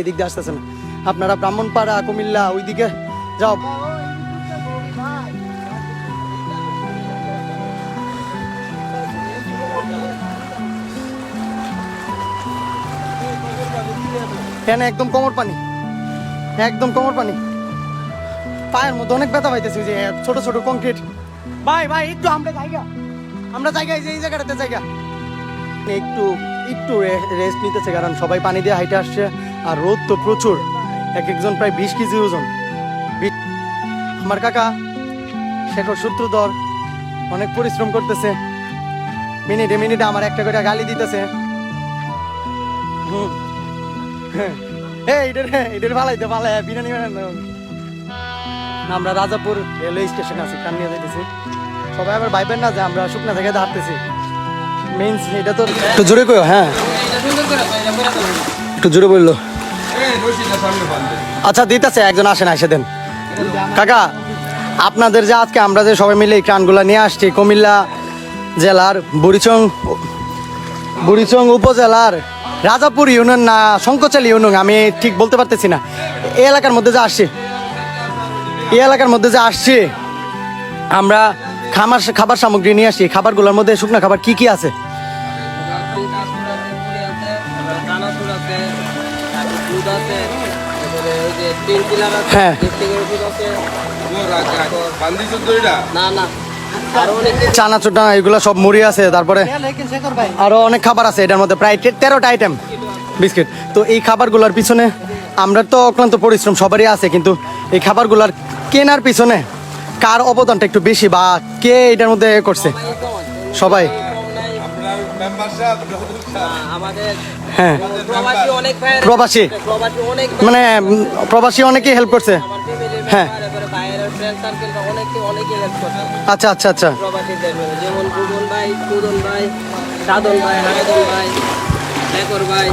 এদিক দিয়ে আসতেছে না আপনারা ব্রাহ্মণপাড়া, কুমিল্লা, ওইদিকে যাও। এখানে একদম কোমর পানি। একদম কোমর পানি। পায়ের মধ্যে অনেক ব্যথা পাইতেছি যে ছোট ছোট কংক্রিট ভাই ভাই, একটু আমরা জায়গা। আমরা জায়গায় যে, এই জায়গাটাতে জায়গা। একটু একটু রেস্ট নিতেছে কারণ সবাই পানি দিয়ে হাইটে আসছে। আর রোদ তো প্রচুর। এক একজন প্রায় বিশ কেজি ওজন। আমার কাকা শেখর সূত্রধর অনেক পরিশ্রম করতেছে। মিনিটে মিনিটে আমার একটা করে গালি দিতেছে। হুম। হ্যাঁ এটার এটার ভালাইতে ভালাই বিরিয়ানি আমরা রাজাপুর রেলওয়ে স্টেশন আছি, কান নিয়ে যাইতেছি। সবাই আবার ভাইবেন না যে আমরা শুকনা থেকে হাঁটতেছি মেইন এটা তো একটু জোরে কইও হ্যাঁ। একটু জোরে বলল। আচ্ছা দিতেছে, একজন আসেন, এসে দেন। কাকা, আপনাদের যে আজকে আমরা যে সবাই মিলে এই ক্রানগুলো নিয়ে আসছি, কুমিল্লা জেলার বুড়িচং বুড়িচং উপজেলার রাজাপুর ইউনিয়ন না শঙ্কচাল ইউনিয়ন, আমি ঠিক বলতে পারতেছি না। এই এলাকার মধ্যে যে আসছি, এই এলাকার মধ্যে যে আসছি, আমরা খামার খাবার সামগ্রী নিয়ে আসি খাবারগুলোর মধ্যে শুকনো খাবার কি কি আছে? হ্যাঁ। চানা চুটা এগুলো সব মুড়ি আছে, তারপরে আরও অনেক খাবার আছে, এটার মধ্যে প্রায় তেরোটা আইটেম বিস্কিট। তো এই খাবারগুলোর পিছনে আমরা তো অক্লান্ত পরিশ্রম সবারই আছে, কিন্তু এই খাবারগুলোর কেনার পিছনে কার অবদানটা একটু বেশি বা কে এটার মধ্যে করছে? সবাই। হ্যাঁ। প্রবাসী। মানে প্রবাসী অনেকেই হেল্প করছে। হ্যাঁ। আচ্ছা আচ্ছা আচ্ছা। যেমন বুবন ভাই সুদন ভাই সাধন ভাই হারাদন ভাই শেখর ভাই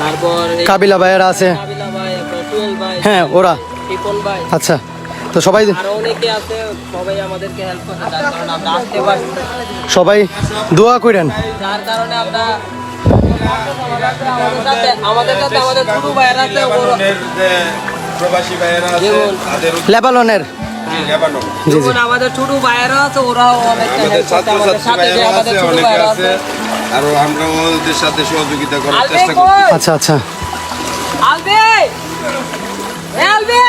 তারপর কাবিলা ভাইয়েরা আছে হ্যাঁ ওরা। ভাই। আচ্ছা। তো সবাই আরও অনেকে আছে সবাই আমাদেরকে হেল্প করছে যার কারণে আমরা আসতে পারছি। সবাই দোয়া করেন। যার কারণে আমরা আমাদের সাথে আমাদের সাথে আমাদের ছোট ভাইয়েরা আছে লেবাননের আমাদের ছোট ভাইয়েরা ওরাও অনেকটা আমাদের ছোট ভাইয়েরা আছে আছে। আর আমরা ওদের সাথে সহযোগিতা করার চেষ্টা করি আচ্ছা আচ্ছা। আলবে! আলবে!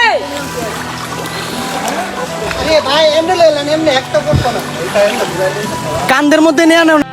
কান্দের মধ্যে নিয়ে নেও